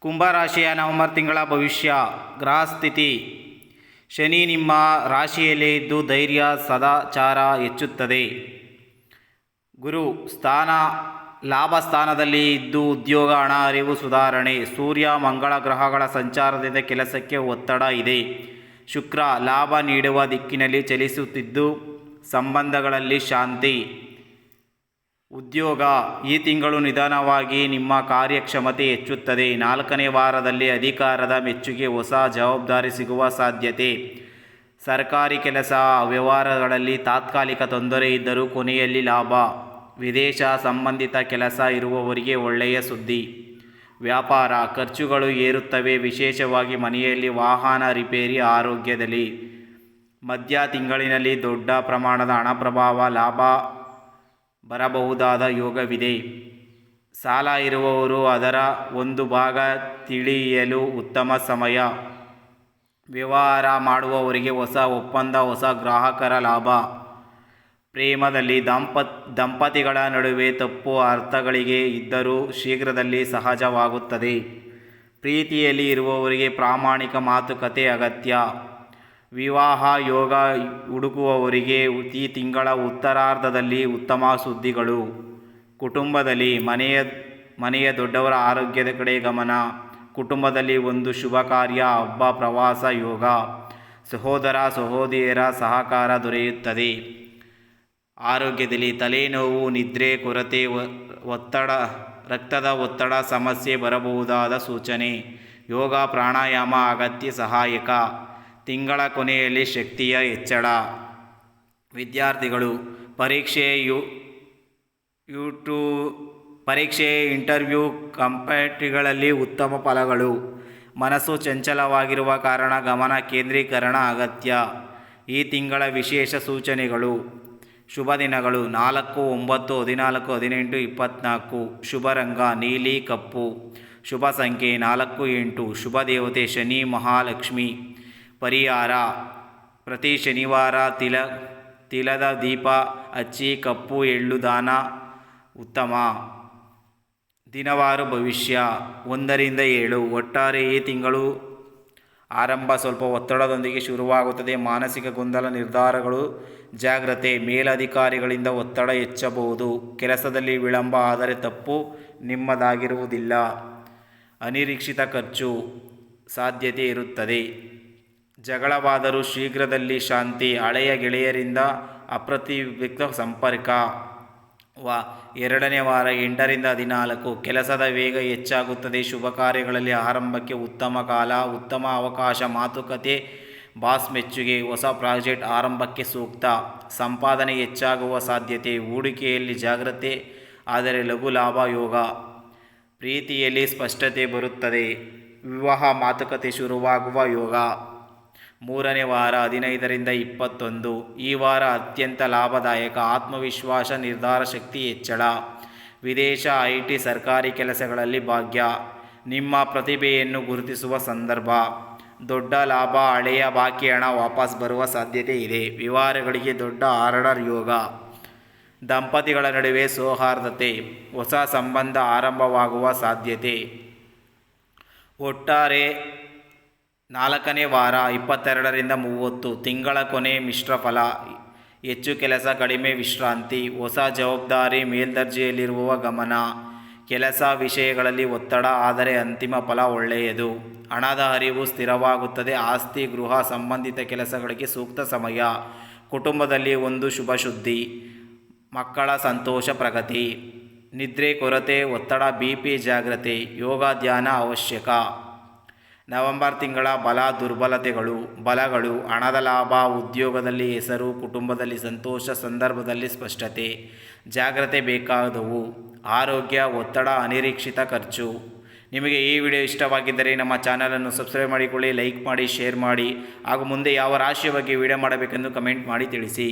ಕುಂಭರಾಶಿಯ November ತಿಂಗಳ ಭವಿಷ್ಯ ಗ್ರಹ ಸ್ಥಿತಿ ಶನಿ ನಿಮ್ಮ ರಾಶಿಯಲ್ಲಿ ಇದ್ದು ಧೈರ್ಯ, ಸದಾಚಾರ ಹೆಚ್ಚುತ್ತದೆ. ಗುರು, ಸ್ಥಾನ, ಲಾಭ ಸ್ಥಾನದಲ್ಲಿ ಇದ್ದು ಉದ್ಯೋಗ, ಹಣ, ಅರಿವು ಸುಧಾರಣೆ. ಸೂರ್ಯ, ಮಂಗಳ ಗ್ರಹಗಳ ಸಂಚಾರದಿಂದ ಕೆಲಸಕ್ಕೆ ಒತ್ತಡ ಇದೆ. ಶುಕ್ರ, ಲಾಭ ನೀಡುವ ದಿಕ್ಕಿನಲ್ಲಿ ಚಲಿಸುತ್ತಿದ್ದು, ಸಂಬಂಧಗಳಲ್ಲಿ ಶಾಂತಿ. ಉದ್ಯೋಗ ಈ ತಿಂಗಳು ನಿಧಾನವಾಗಿ ನಿಮ್ಮ ಕಾರ್ಯಕ್ಷಮತೆ ಹೆಚ್ಚುತ್ತದೆ. ನಾಲ್ಕನೇ ವಾರದಲ್ಲಿ ಅಧಿಕಾರದ ಮೆಚ್ಚುಗೆ ಹೊಸ ಜವಾಬ್ದಾರಿ ಸಿಗುವ ಸಾಧ್ಯತೆ. ಸರ್ಕಾರಿ ಕೆಲಸ, ವ್ಯವಹಾರಗಳಲ್ಲಿ ತಾತ್ಕಾಲಿಕ ತೊಂದರೆ ಇದ್ದರೂ ಕೊನೆಯಲ್ಲಿ ಲಾಭ. ವಿದೇಶ ಸಂಬಂಧಿತ ಕೆಲಸ ಇರುವವರಿಗೆ ಒಳ್ಳೆಯ ಸುದ್ದಿ. ವ್ಯಾಪಾರ ಖರ್ಚುಗಳು ಏರುತ್ತವೆ. ವಿಶೇಷವಾಗಿ ಮನೆಯಲ್ಲಿ ವಾಹನ ರಿಪೇರಿ ಆರೋಗ್ಯದಲ್ಲಿ. ಮಧ್ಯ ತಿಂಗಳಿನಲ್ಲಿ ದೊಡ್ಡ ಪ್ರಮಾಣದ ಹಣ ಪ್ರಭಾವ, ಲಾಭ ಬರಬಹುದಾದ ಯೋಗವಿದೆ. ಸಾಲ ಇರುವವರು ಅದರ ಒಂದು ಭಾಗ ತಿಳಿಯಲು ಉತ್ತಮ ಸಮಯ. ವ್ಯವಹಾರ ಮಾಡುವವರಿಗೆ ಹೊಸ ಒಪ್ಪಂದ, ಹೊಸ ಗ್ರಾಹಕರ ಲಾಭ. ಪ್ರೇಮದಲ್ಲಿ ದಂಪತ್, ದಂಪತಿಗಳ ನಡುವೆ ತಪ್ಪು ಅರ್ಥಗಳಿಗೆ ಇದ್ದರೂ ಶೀಘ್ರದಲ್ಲಿ ಸಹಜವಾಗುತ್ತದೆ. ಪ್ರೀತಿಯಲ್ಲಿ ಇರುವವರಿಗೆ ಪ್ರಾಮಾಣಿಕ ಮಾತುಕತೆ ಅಗತ್ಯ. ವಿವಾಹ ಯೋಗ ಹುಡುಕುವವರಿಗೆ ಈ ತಿಂಗಳ ಉತ್ತರಾರ್ಧದಲ್ಲಿ ಉತ್ತಮ ಸುದ್ದಿಗಳು. ಕುಟುಂಬದಲ್ಲಿ ಮನೆಯ ಮನೆಯ ದೊಡ್ಡವರ ಆರೋಗ್ಯದ ಕಡೆ ಗಮನ. ಕುಟುಂಬದಲ್ಲಿ ಒಂದು ಶುಭ ಕಾರ್ಯ, ಹಬ್ಬ, ಪ್ರವಾಸ, ಯೋಗ. ಸಹೋದರ, ಸಹೋದರಿಯರ ಸಹಕಾರ ದೊರೆಯುತ್ತದೆ. ಆರೋಗ್ಯದಲ್ಲಿ ತಲೆನೋವು, ನಿದ್ರೆ, ಕೊರತೆ ಒತ್ತಡ, ರಕ್ತದ ಒತ್ತಡ ಸಮಸ್ಯೆ ಬರಬಹುದಾದ ಸೂಚನೆ. ಯೋಗ, ಪ್ರಾಣಾಯಾಮ, ಅಗತ್ಯ ಸಹಾಯಕ. ತಿಂಗಳ ಕೊನೆಯಲ್ಲಿ ಶಕ್ತಿಯ ಹೆಚ್ಚಳ. ವಿದ್ಯಾರ್ಥಿಗಳು ಪರೀಕ್ಷೆ ಯು ಯೂಟ್ಯೂ ಪರೀಕ್ಷೆ ಇಂಟರ್ವ್ಯೂ ಕಂಪೇಟಿಗಳಲ್ಲಿ ಉತ್ತಮ ಫಲಗಳು. ಮನಸ್ಸು ಚಂಚಲವಾಗಿರುವ ಕಾರಣ ಗಮನ ಕೇಂದ್ರೀಕರಣ ಅಗತ್ಯ. ಈ ತಿಂಗಳ ವಿಶೇಷ ಸೂಚನೆಗಳು. ಶುಭ ದಿನಗಳು. ನಾಲ್ಕು, ಒಂಬತ್ತು, ಹದಿನಾಲ್ಕು, ಹದಿನೆಂಟು ಇಪ್ಪತ್ತ್ನಾಲ್ಕು ಶುಭ ರಂಗ ನೀಲಿ ಕಪ್ಪು. ಶುಭ ಸಂಖ್ಯೆ ನಾಲ್ಕು, ಎಂಟು. ಶುಭ ದೇವತೆ ಶನಿ, ಮಹಾಲಕ್ಷ್ಮಿ. ಪರಿಹಾರ. ಪ್ರತಿ ಶನಿವಾರ ತಿಲ, ತಿಲದ ದೀಪ ಹಚ್ಚಿ ಕಪ್ಪು, ಎಳ್ಳು ದಾನ ಉತ್ತಮ. ದಿನವಾರು ಭವಿಷ್ಯ, ಒಂದರಿಂದ ಏಳು, ಒಟ್ಟಾರೆ ಈ ತಿಂಗಳು ಆರಂಭ. ಸ್ವಲ್ಪ ಒತ್ತಡದೊಂದಿಗೆ ಶುರುವಾಗುತ್ತದೆ. ಮಾನಸಿಕ ಗೊಂದಲ, ನಿರ್ಧಾರಗಳು, ಜಾಗ್ರತೆ, ಮೇಲಧಿಕಾರಿಗಳಿಂದ ಒತ್ತಡ ಹೆಚ್ಚಬಹುದು. ಕೆಲಸದಲ್ಲಿ ವಿಳಂಬ, ಆದರೆ ತಪ್ಪು ನಿಮ್ಮದಾಗಿರುವುದಿಲ್ಲ. ಅನಿರೀಕ್ಷಿತ ಖರ್ಚು ಸಾಧ್ಯತೆ ಇರುತ್ತದೆ. ಜಗಳವಾದರೂ ಶೀಘ್ರದಲ್ಲಿ ಶಾಂತಿ ಹಳೆಯ ಗೆಳೆಯರಿಂದ ಅಪ್ರತಿವಿಕ್ತ ಸಂಪರ್ಕ. ವ ಎರಡನೇ ವಾರ ಎಂಟರಿಂದ ಹದಿನಾಲ್ಕು. ಕೆಲಸದ ವೇಗ ಹೆಚ್ಚಾಗುತ್ತದೆ. ಶುಭ ಕಾರ್ಯಗಳಲ್ಲಿ ಆರಂಭಕ್ಕೆ ಉತ್ತಮ ಕಾಲ, ಉತ್ತಮ ಅವಕಾಶ, ಮಾತುಕತೆ, ಬಾಸ್ ಮೆಚ್ಚುಗೆ, ಹೊಸ ಪ್ರಾಜೆಕ್ಟ್ ಆರಂಭಕ್ಕೆ ಸೂಕ್ತ. ಸಂಪಾದನೆ ಹೆಚ್ಚಾಗುವ ಸಾಧ್ಯತೆ, ಹೂಡಿಕೆಯಲ್ಲಿ ಜಾಗ್ರತೆ, ಆದರೆ ಲಘು ಲಾಭ ಯೋಗ. ಪ್ರೀತಿಯಲ್ಲಿ ಸ್ಪಷ್ಟತೆ ಬರುತ್ತದೆ. ವಿವಾಹ, ಮಾತುಕತೆ ಶುರುವಾಗುವ ಯೋಗ. ಮೂರನೇ ವಾರ ಹದಿನೈದರಿಂದ ಇಪ್ಪತ್ತೊಂದು. ಈ ವಾರ ಅತ್ಯಂತ ಲಾಭದಾಯಕ, ಆತ್ಮವಿಶ್ವಾಸ ನಿರ್ಧಾರ ಶಕ್ತಿ ಹೆಚ್ಚಳ. ವಿದೇಶ ಐ ಟಿ ಸರ್ಕಾರಿ ಕೆಲಸಗಳಲ್ಲಿ ಭಾಗ್ಯ. ನಿಮ್ಮ ಪ್ರತಿಭೆಯನ್ನು ಗುರುತಿಸುವ ಸಂದರ್ಭ. ದೊಡ್ಡ ಲಾಭ, ಹಳೆಯ ಬಾಕಿ ಹಣ ವಾಪಸ್ ಬರುವ ಸಾಧ್ಯತೆ ಇದೆ. ವಿವಾರಗಳಿಗೆ ದೊಡ್ಡ ಆರ್ಡರ್ ಯೋಗ. ದಂಪತಿಗಳ ನಡುವೆ ಸೌಹಾರ್ದತೆ. ಹೊಸ ಸಂಬಂಧ ಆರಂಭವಾಗುವ ಸಾಧ್ಯತೆ. ಒಟ್ಟಾರೆ ನಾಲ್ಕನೇ ವಾರ, ಇಪ್ಪತ್ತೆರಡರಿಂದ ಮೂವತ್ತು, ತಿಂಗಳ ಕೊನೆ ಮಿಶ್ರ ಫಲ, ಹೆಚ್ಚು ಕೆಲಸ, ಕಡಿಮೆ ವಿಶ್ರಾಂತಿ, ಹೊಸ ಜವಾಬ್ದಾರಿ ಮೇಲ್ದರ್ಜೆಯಲ್ಲಿರುವ ಗಮನ, ಕೆಲಸ ವಿಷಯಗಳಲ್ಲಿ ಒತ್ತಡ, ಆದರೆ ಅಂತಿಮ ಫಲ ಒಳ್ಳೆಯದು. ಹಣದ ಹರಿವು ಸ್ಥಿರವಾಗುತ್ತದೆ, ಆಸ್ತಿ, ಗೃಹ ಸಂಬಂಧಿತ ಕೆಲಸಗಳಿಗೆ ಸೂಕ್ತ ಸಮಯ, ಕುಟುಂಬದಲ್ಲಿ ಒಂದು ಶುಭ ಶುದ್ಧಿ, ಮಕ್ಕಳ ಸಂತೋಷ, ಪ್ರಗತಿ, ನಿದ್ರೆ ಕೊರತೆ, ಒತ್ತಡ, ಬಿ ಪಿ ಜಾಗ್ರತೆ, ಯೋಗ, ಧ್ಯಾನ ಅವಶ್ಯಕ. ನವೆಂಬರ್ ತಿಂಗಳ ಬಲ ದುರ್ಬಲತೆಗಳು, ಬಲಗಳು, ಹಣದ ಲಾಭ, ಉದ್ಯೋಗದಲ್ಲಿ ಹೆಸರು, ಕುಟುಂಬದಲ್ಲಿ ಸಂತೋಷ, ಸಂದರ್ಭದಲ್ಲಿ ಸ್ಪಷ್ಟತೆ, ಜಾಗ್ರತೆ ಬೇಕಾದವು, ಆರೋಗ್ಯ, ಒತ್ತಡ, ಅನಿರೀಕ್ಷಿತ ಖರ್ಚು. ನಿಮಗೆ ಈ ವಿಡಿಯೋ ಇಷ್ಟವಾಗಿದ್ದರೆ ನಮ್ಮ ಚಾನಲನ್ನು ಸಬ್ಸ್ಕ್ರೈಬ್ ಮಾಡಿಕೊಳ್ಳಿ, ಲೈಕ್ ಮಾಡಿ, ಶೇರ್ ಮಾಡಿ, ಹಾಗೂ ಮುಂದೆ ಯಾವ ರಾಶಿಯ ಬಗ್ಗೆ ವಿಡಿಯೋ ಮಾಡಬೇಕೆಂದು ಕಮೆಂಟ್ ಮಾಡಿ ತಿಳಿಸಿ.